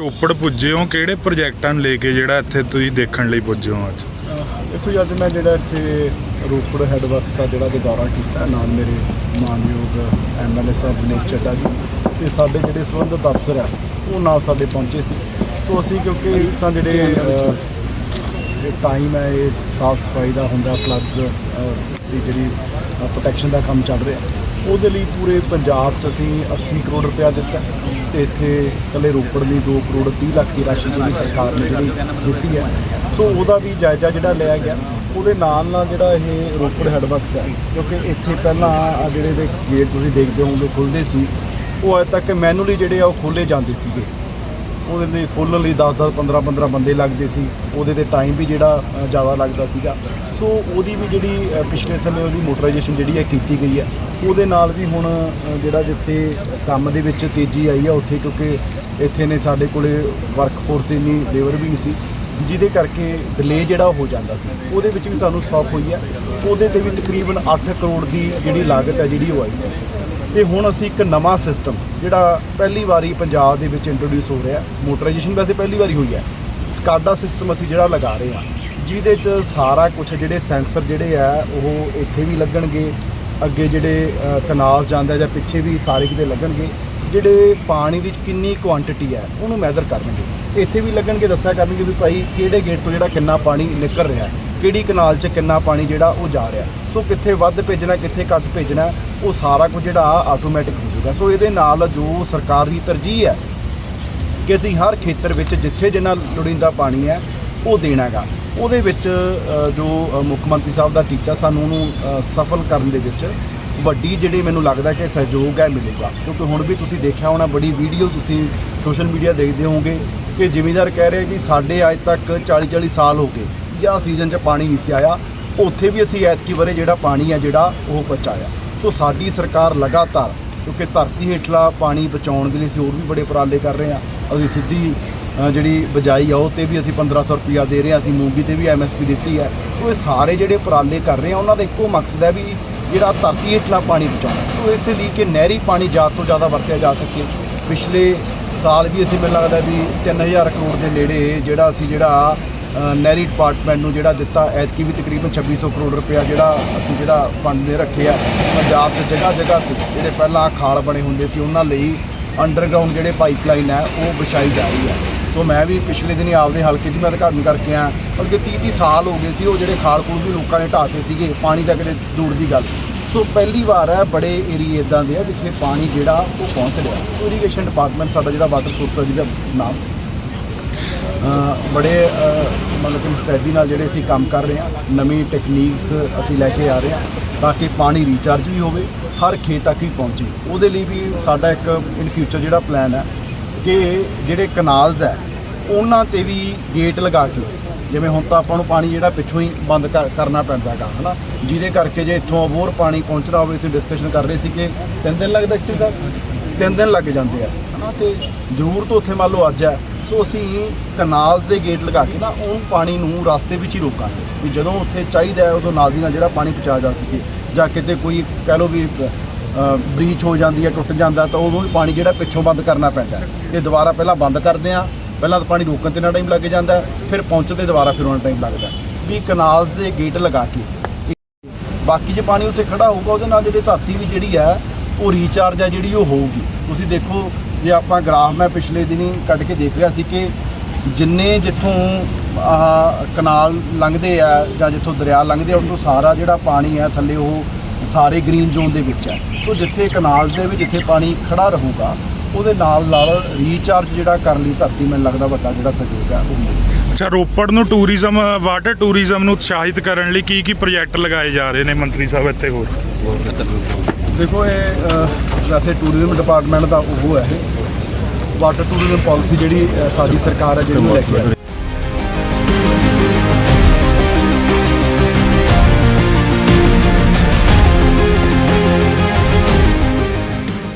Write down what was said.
ਰੋਪੜ ਪੁੱਜੇ ਹੋ? ਕਿਹੜੇ ਪ੍ਰੋਜੈਕਟਾਂ ਨੂੰ ਲੈ ਕੇ ਜਿਹੜਾ ਇੱਥੇ ਤੁਸੀਂ ਦੇਖਣ ਲਈ ਪੁੱਜੇ ਹੋ ਅੱਜ? ਦੇਖੋ ਜੀ, ਅੱਜ ਮੈਂ ਜਿਹੜਾ ਇੱਥੇ ਰੋਪੜ ਹੈੱਡ ਵਰਕਸ ਦਾ ਜਿਹੜਾ ਕਿ ਦੌਰਾ ਕੀਤਾ ਨਾਲ ਮੇਰੇ ਮਾਨਯੋਗ ਐਮਐਲਏ ਸਾਹਿਬ ਦਿਨੇਸ਼ ਚੱਡਾ ਜੀ ਤੇ ਸਾਡੇ ਜਿਹੜੇ ਸੰਬੰਧਿਤ ਅਫਸਰ ਹੈ ਉਹ ਨਾਲ ਸਾਡੇ ਪਹੁੰਚੇ ਸੀ। ਸੋ ਅਸੀਂ ਕਿਉਂਕਿ ਤਾਂ ਜਿਹੜੇ ਟਾਈਮ ਹੈ ਇਹ ਸਾਫ਼ ਸਫ਼ਾਈ ਦਾ ਹੁੰਦਾ ਪਲੱਸ ਦੀ ਜਿਹੜੀ ਪ੍ਰੋਟੈਕਸ਼ਨ ਦਾ ਕੰਮ ਚੱਲ ਰਿਹਾ। ਉਹਦੇ ਲਈ ਪੂਰੇ ਪੰਜਾਬ 'ਚ ਅਸੀਂ 80 ਕਰੋੜ ਰੁਪਇਆ ਦਿੱਤਾ ਤੇ ਇੱਥੇ ਇਕੱਲੇ ਰੋਪੜ ਲਈ 2 ਕਰੋੜ 30 ਲੱਖ ਦੀ ਰਾਸ਼ੀ ਜਿਹੜੀ ਸਰਕਾਰ ਨੇ ਜਿਹੜੀ ਦਿੱਤੀ ਹੈ। ਸੋ ਉਹਦਾ ਵੀ ਜਾਇਜ਼ਾ ਜਿਹੜਾ ਲਿਆ ਗਿਆ, ਉਹਦੇ ਨਾਲ ਨਾਲ ਜਿਹੜਾ ਇਹ ਰੋਪੜ ਹੈਡਵਰਕਸ ਹੈ, ਕਿਉਂਕਿ ਇੱਥੇ ਪਹਿਲਾਂ ਆਹ ਜਿਹੜੇ ਦੇ ਗੇਟ ਤੁਸੀਂ ਦੇਖਦੇ ਹੋਵੋਗੇ ਖੁੱਲਦੇ ਸੀ, ਉਹ ਅਜੇ ਤੱਕ ਮੈਨੂਅਲੀ ਜਿਹੜੇ ਆ ਉਹ ਖੋਲੇ ਜਾਂਦੇ ਸੀਗੇ। ਉਹਦੇ ਲਈ ਖੋਲ੍ਹਣ ਲਈ 10 10 15 15 ਬੰਦੇ ਲੱਗਦੇ ਸੀ। ਉਹਦੇ ਤੇ ਟਾਈਮ ਵੀ ਜਿਹੜਾ ਜ਼ਿਆਦਾ ਲੱਗਦਾ ਸੀਗਾ। ਸੋ ਉਹਦੀ ਵੀ ਜਿਹੜੀ ਪਿਛਲੇ ਸਮੇਂ ਉਹਦੀ ਮੋਟਰਾਈਜੇਸ਼ਨ ਜਿਹੜੀ ਹੈ ਕੀਤੀ ਗਈ ਹੈ। ਉਹਦੇ ਨਾਲ ਵੀ ਹੁਣ ਜਿਹੜਾ ਜਿੱਥੇ ਕੰਮ ਦੇ ਵਿੱਚ ਤੇਜ਼ੀ ਆਈ ਹੈ ਉੱਥੇ ਕਿਉਂਕਿ ਇੱਥੇ ਨੇ ਸਾਡੇ ਕੋਲੇ ਵਰਕਫੋਰਸ ਇੰਨੀ ਲੇਬਰ ਵੀ ਨਹੀਂ ਸੀ, ਜਿਹਦੇ ਕਰਕੇ ਡਿਲੇ ਜਿਹੜਾ ਹੋ ਜਾਂਦਾ ਸੀ। ਉਹਦੇ ਵਿੱਚ ਵੀ ਸਾਨੂੰ ਸਟਾਪ ਹੋਈ ਹੈ। ਉਹਦੇ ਤੇ ਵੀ ਤਕਰੀਬਨ 8 ਕਰੋੜ ਦੀ ਜਿਹੜੀ ਲਾਗਤ ਹੈ ਜਿਹੜੀ ਉਹ ਆਈ ਸੀ। ਤੇ ਹੁਣ ਅਸੀਂ ਇੱਕ ਨਵਾਂ ਸਿਸਟਮ ਜਿਹੜਾ ਪਹਿਲੀ ਵਾਰੀ ਪੰਜਾਬ ਦੇ ਵਿੱਚ ਇੰਟਰੋਡਿਊਸ ਹੋ ਰਿਹਾ ਮੋਟਰਾਈਜੇਸ਼ਨ ਵੈਸੇ ਪਹਿਲੀ ਵਾਰੀ ਹੋਈ ਹੈ। ਸਕਾਡਾ ਸਿਸਟਮ ਅਸੀਂ ਜਿਹੜਾ ਲਗਾ ਰਹੇ ਹਾਂ, ਜਿਹਦੇ 'ਚ ਸਾਰਾ ਕੁਝ ਜਿਹੜੇ ਸੈਂਸਰ ਜਿਹੜੇ ਆ, ਉਹ ਇੱਥੇ ਵੀ ਲੱਗਣਗੇ, ਅੱਗੇ ਜਿਹੜੇ ਕਨਾਲ ਜਾਂਦਾ ਜਾਂ ਪਿੱਛੇ ਵੀ ਸਾਰੇ ਕਿਤੇ ਲੱਗਣਗੇ, ਜਿਹੜੇ ਪਾਣੀ ਦੀ ਕਿੰਨੀ ਕੁਆਂਟੀਟੀ ਹੈ, ਉਹਨੂੰ ਮੈਜ਼ਰ ਕਰਨਗੇ। ਇੱਥੇ ਵੀ ਲੱਗਣਗੇ, ਦੱਸਿਆ ਕਰਨਗੇ ਵੀ ਭਾਈ ਕਿਹੜੇ ਗੇਟ ਤੋਂ ਜਿਹੜਾ ਕਿੰਨਾ ਪਾਣੀ ਨਿਕਲ ਰਿਹਾ ਕਿਹੜੀ ਕਨਾਲ 'ਚ ਕਿੰਨਾ ਪਾਣੀ ਜਿਹੜਾ ਉਹ ਜਾ ਰਿਹਾ ਸੋ ਕਿੱਥੇ ਵੱਧ ਭੇਜਣਾ, ਕਿੱਥੇ ਘੱਟ ਭੇਜਣਾ, ਉਹ ਸਾਰਾ ਕੁਝ ਜਿਹੜਾ ਆਟੋਮੈਟਿਕ ਹੋ ਜਾਊਗਾ ਸੋ ਇਹਦੇ ਨਾਲ ਜੋ ਸਰਕਾਰ ਦੀ ਤਰਜੀਹ ਹੈ ਕਿ ਅਸੀਂ ਹਰ ਖੇਤਰ ਵਿੱਚ ਜਿੱਥੇ ਜਿੰਨਾ ਲੋੜੀਂਦਾ ਪਾਣੀ ਹੈ, ਉਹ ਦੇਣਾਗਾ। ਉਹਦੇ ਵਿੱਚ ਜੋ ਮੁੱਖ ਮੰਤਰੀ ਸਾਹਿਬ ਦਾ ਟੀਚਾ ਸਾਨੂੰ ਉਹਨੂੰ ਸਫਲ ਕਰਨ ਦੇ ਵਿੱਚ ਵੱਡੀ ਜਿਹੜੀ ਮੈਨੂੰ ਲੱਗਦਾ ਕਿ ਸਹਿਯੋਗ ਹੈ, ਮਿਲੇਗਾ। ਕਿਉਂਕਿ ਹੁਣ ਵੀ ਤੁਸੀਂ ਦੇਖਿਆ ਹੋਣਾ, ਬੜੀ ਵੀਡੀਓ ਤੁਸੀਂ ਸੋਸ਼ਲ ਮੀਡੀਆ ਦੇਖਦੇ ਹੋਵੋਗੇ ਕਿ ਜ਼ਿਮੀਂਦਾਰ ਕਹਿ ਰਹੇ ਕਿ ਸਾਡੇ ਅੱਜ ਤੱਕ 40 40 ਸਾਲ ਹੋ ਗਏ, ਜਾਂ ਸੀਜ਼ਨ 'ਚ ਪਾਣੀ ਨਹੀਂ ਸੀ ਆਇਆ। ਉੱਥੇ ਵੀ ਅਸੀਂ ਐਤਕੀ ਬਾਰੇ ਜਿਹੜਾ ਪਾਣੀ ਹੈ, ਜਿਹੜਾ ਉਹ ਪਹੁੰਚਾਇਆ। ਸੋ ਸਾਡੀ ਸਰਕਾਰ ਲਗਾਤਾਰ ਕਿਉਂਕਿ ਧਰਤੀ ਹੇਠਲਾ ਪਾਣੀ ਬਚਾਉਣ ਦੇ ਲਈ ਅਸੀਂ ਹੋਰ ਵੀ ਬੜੇ ਉਪਰਾਲੇ ਕਰ ਰਹੇ ਹਾਂ। ਅਸੀਂ ਸਿੱਧੀ ਜਿਹੜੀ ਬਜਾਈ ਆ, ਉਹ ਤੇ ਵੀ ਅਸੀਂ 1500 ਰੁਪਿਆ ਦੇ ਰਹੇ ਹਾਂ। ਅਸੀਂ ਮੂੰਗੀ ਤੇ ਵੀ ਐਮਐਸਪੀ ਦਿੱਤੀ ਹੈ। ਸੋ ਇਹ ਸਾਰੇ ਜਿਹੜੇ ਉਪਰਾਲੇ ਕਰ ਰਹੇ ਹਾਂ, ਉਹਨਾਂ ਦਾ ਇੱਕੋ ਮਕਸਦ ਹੈ ਵੀ ਜਿਹੜਾ ਧਰਤੀ ਹੇਠਲਾ ਪਾਣੀ ਬਚਾਉਣਾ। ਸੋ ਇਸੇ ਲਈ ਕਿ ਨਹਿਰੀ ਪਾਣੀ ਜ਼ਿਆਦਾ ਤੋਂ ਜ਼ਿਆਦਾ ਵਰਤਿਆ ਜਾ ਸਕੇ। ਪਿਛਲੇ ਸਾਲ ਵੀ ਅਸੀਂ ਮੈਨੂੰ ਲੱਗਦਾ ਵੀ 3000 ਕਰੋੜ ਦੇ ਨੇੜੇ ਜਿਹੜਾ ਅਸੀਂ ਜਿਹੜਾ ਨਹਿਰੀ ਡਿਪਾਰਟਮੈਂਟ ਨੂੰ ਜਿਹੜਾ ਦਿੱਤਾ, ਐਤਕੀ ਵੀ ਤਕਰੀਬਨ 2600 ਕਰੋੜ ਰੁਪਇਆ ਜਿਹੜਾ ਅਸੀਂ ਜਿਹੜਾ ਫੰਡ ਦੇ ਰੱਖੇ ਆ, ਪੰਜਾਬ 'ਚ ਜਗ੍ਹਾ ਜਗ੍ਹਾ ਤੇ ਜਿਹੜੇ ਪਹਿਲਾਂ ਖਾਲ ਬਣੇ ਹੁੰਦੇ ਸੀ, ਉਹਨਾਂ ਲਈ ਅੰਡਰਗਰਾਉਂਡ ਜਿਹੜੇ ਪਾਈਪਲਾਈਨ ਹੈ ਉਹ ਵਿਛਾਈ ਜਾ ਰਹੀ ਹੈ ਸੋ ਮੈਂ ਵੀ ਪਿਛਲੇ ਦਿਨੀ ਆਪਦੇ ਹਲਕੇ 'ਚ ਮੈਂ ਉਦਘਾਟਨ ਕਰਕੇ ਆ ਅੱਗੇ 30 30 ਸਾਲ ਹੋ ਗਏ ਸੀ, ਉਹ ਜਿਹੜੇ ਖਾਲ ਖੂਲ ਵੀ ਲੋਕਾਂ ਨੇ ਢਾਹਤੇ ਸੀਗੇ, ਪਾਣੀ ਦਾ ਕਿਤੇ ਦੂਰ ਦੀ ਗੱਲ। ਸੋ ਪਹਿਲੀ ਵਾਰ ਹੈ ਬੜੇ ਏਰੀਏ ਇਦਾਂ ਦੇ ਆ ਜਿੱਥੇ ਪਾਣੀ ਜਿਹੜਾ ਉਹ ਪਹੁੰਚ ਰਿਹਾ। ਇਰੀਗੇਸ਼ਨ ਡਿਪਾਰਟਮੈਂਟ ਸਾਡਾ ਜਿਹੜਾ ਵਾਟਰ ਸੋਰਸ ਦਾ ਨਾਮ ਬੜੇ ਮਤਲਬ ਕਿ ਮੁਸਤੈਦੀ ਨਾਲ ਜਿਹੜੇ ਅਸੀਂ ਕੰਮ ਕਰ ਰਹੇ ਹਾਂ, ਨਵੀਂ ਟੈਕਨੀਕਸ ਅਸੀਂ ਲੈ ਕੇ ਆ ਰਹੇ ਹਾਂ, ਤਾਂ ਕਿ ਪਾਣੀ ਰੀਚਾਰਜ ਵੀ ਹੋਵੇ, ਹਰ ਖੇਤ ਤੱਕ ਹੀ ਪਹੁੰਚੇ। ਉਹਦੇ ਲਈ ਵੀ ਸਾਡਾ ਇੱਕ ਇਨ ਫਿਊਚਰ ਜਿਹੜਾ ਪਲਾਨ ਹੈ ਕਿ ਜਿਹੜੇ ਕਨਾਲਸ ਹੈ, ਉਹਨਾਂ ਤੇ ਵੀ ਗੇਟ ਲਗਾ ਕੇ, ਜਿਵੇਂ ਹੁਣ ਤਾਂ ਆਪਾਂ ਨੂੰ ਪਾਣੀ ਜਿਹੜਾ ਪਿੱਛੋਂ ਹੀ ਬੰਦ ਕਰ- ਕਰਨਾ ਪੈਂਦਾ ਹੈਗਾ, ਹਨਾ? ਜਿਹਦੇ ਕਰਕੇ ਜੇ ਇੱਥੋਂ ਹੋਰ ਪਾਣੀ ਪਹੁੰਚਣਾ ਹੋਵੇ, ਅਸੀਂ ਡਿਸਕਸ਼ਨ ਕਰ ਰਹੇ ਸੀ ਕਿ ਤਿੰਨ ਦਿਨ ਲੱਗਦਾ ਇੱਥੇ ਦਾ ਤਿੰਨ ਦਿਨ ਲੱਗ ਜਾਂਦੇ ਆ, ਹਨਾ? ਤੇ ਜ਼ਰੂਰਤ ਉੱਥੇ ਮੰਨ ਲਓ ਅੱਜ ਹੈ ਸੋ ਅਸੀਂ ਕਨਾਲ ਦੇ ਗੇਟ ਲਗਾ ਕੇ ਨਾ ਉਹ ਪਾਣੀ ਨੂੰ ਰਸਤੇ ਵਿੱਚ ਹੀ ਰੋਕਾਂਗੇ। ਵੀ ਜਦੋਂ ਉੱਥੇ ਚਾਹੀਦਾ ਹੈ, ਉਦੋਂ ਨਾਲ ਦੀ ਨਾਲ ਜਿਹੜਾ ਪਾਣੀ ਪਹੁੰਚਾਇਆ ਜਾ ਸਕੇ, ਜਾਂ ਕਿਤੇ ਕੋਈ ਕਹਿ ਲਓ ਵੀ ਬ੍ਰੀਚ ਹੋ ਜਾਂਦੀ ਹੈ, ਟੁੱਟ ਜਾਂਦਾ, ਤਾਂ ਉਦੋਂ ਵੀ ਪਾਣੀ ਜਿਹੜਾ ਪਿੱਛੋਂ ਬੰਦ ਕਰਨਾ ਪੈਂਦਾ ਹੈ। ਤੇ ਦੁਬਾਰਾ ਪਹਿਲਾਂ ਬੰਦ ਕਰਦੇ ਆ ਪਹਿਲਾਂ ਤਾਂ ਪਾਣੀ ਰੋਕਣ ਤੇ ਨਾ ਟਾਈਮ ਲੱਗ ਜਾਂਦਾ ਫਿਰ ਪਹੁੰਚਦੇ ਦੁਬਾਰਾ ਫਿਰ ਉਹਨਾਂ ਟਾਈਮ ਲੱਗਦਾ ਵੀ ਕਨਾਲ ਦੇ ਗੇਟ ਲਗਾ ਕੇ, ਬਾਕੀ ਜੇ ਪਾਣੀ ਉੱਥੇ ਖੜਾ ਹੋਊਗਾ, ਉਹਦੇ ਨਾਲ ਜਿਹੜੀ ਧਰਤੀ ਵੀ ਜਿਹੜੀ ਹੈ, ਉਹ ਰੀਚਾਰਜ ਹੈ ਜਿਹੜੀ ਉਹ ਹੋਊਗੀ। ਤੁਸੀਂ ਦੇਖੋ ਜੇ ਆਪਾਂ ਗ੍ਰਾਫ ਮੈਂ ਪਿਛਲੇ ਦਿਨੀ ਕੱਢ ਕੇ ਦੇਖ ਰਿਹਾ ਸੀ ਕਿ ਜਿੰਨੇ ਜਿੱਥੋਂ ਆਹ ਕਨਾਲ ਲੰਘਦੇ ਆ ਜਾਂ ਜਿੱਥੋਂ ਦਰਿਆ ਲੰਘਦੇ ਆ ਉਹਨੂੰ ਸਾਰਾ ਜਿਹੜਾ ਪਾਣੀ ਹੈ ਥੱਲੇ ਉਹ ਸਾਰੇ ਗ੍ਰੀਨ ਜ਼ੋਨ ਦੇ ਵਿੱਚ ਹੈ। ਸੋ ਜਿੱਥੇ ਕਨਾਲ ਦੇ ਵਿੱਚ ਜਿੱਥੇ ਪਾਣੀ ਖੜਾ ਰਹੂਗਾ ਉਹਦੇ ਨਾਲ ਨਾਲ ਰੀਚਾਰਜ ਜਿਹੜਾ ਕਰਨ ਲਈ ਧਰਤੀ ਮੈਨੂੰ ਲੱਗਦਾ ਵੱਡਾ ਜਿਹੜਾ ਸਹਿਯੋਗ ਹੈ ਉਹ ਮਿਲੇਗਾ। ਅੱਛਾ ਰੋਪੜ ਨੂੰ ਟੂਰਿਜ਼ਮ ਵਾਟਰ ਟੂਰਿਜ਼ਮ ਨੂੰ ਉਤਸ਼ਾਹਿਤ ਕਰਨ ਲਈ ਕੀ ਕੀ ਪ੍ਰੋਜੈਕਟ ਲਗਾਏ ਜਾ ਰਹੇ ਨੇ ਮੰਤਰੀ ਸਾਹਿਬ ਇੱਥੇ ਹੋਰ? ਦੇਖੋ ਇਹ ਅ, ਵੈਸੇ ਟੂਰਿਜ਼ਮ ਡਿਪਾਰਟਮੈਂਟ ਦਾ ਉਹ ਹੈ ਇਹ। ਵਾਟਰ ਟੂਰਿਜ਼ਮ ਪਾਲਿਸੀ ਜਿਹੜੀ ਸਾਡੀ ਸਰਕਾਰ ਹੈ ਜਿਹੜੀ ਉਹ ਲੈ ਕੇ ਆਈ।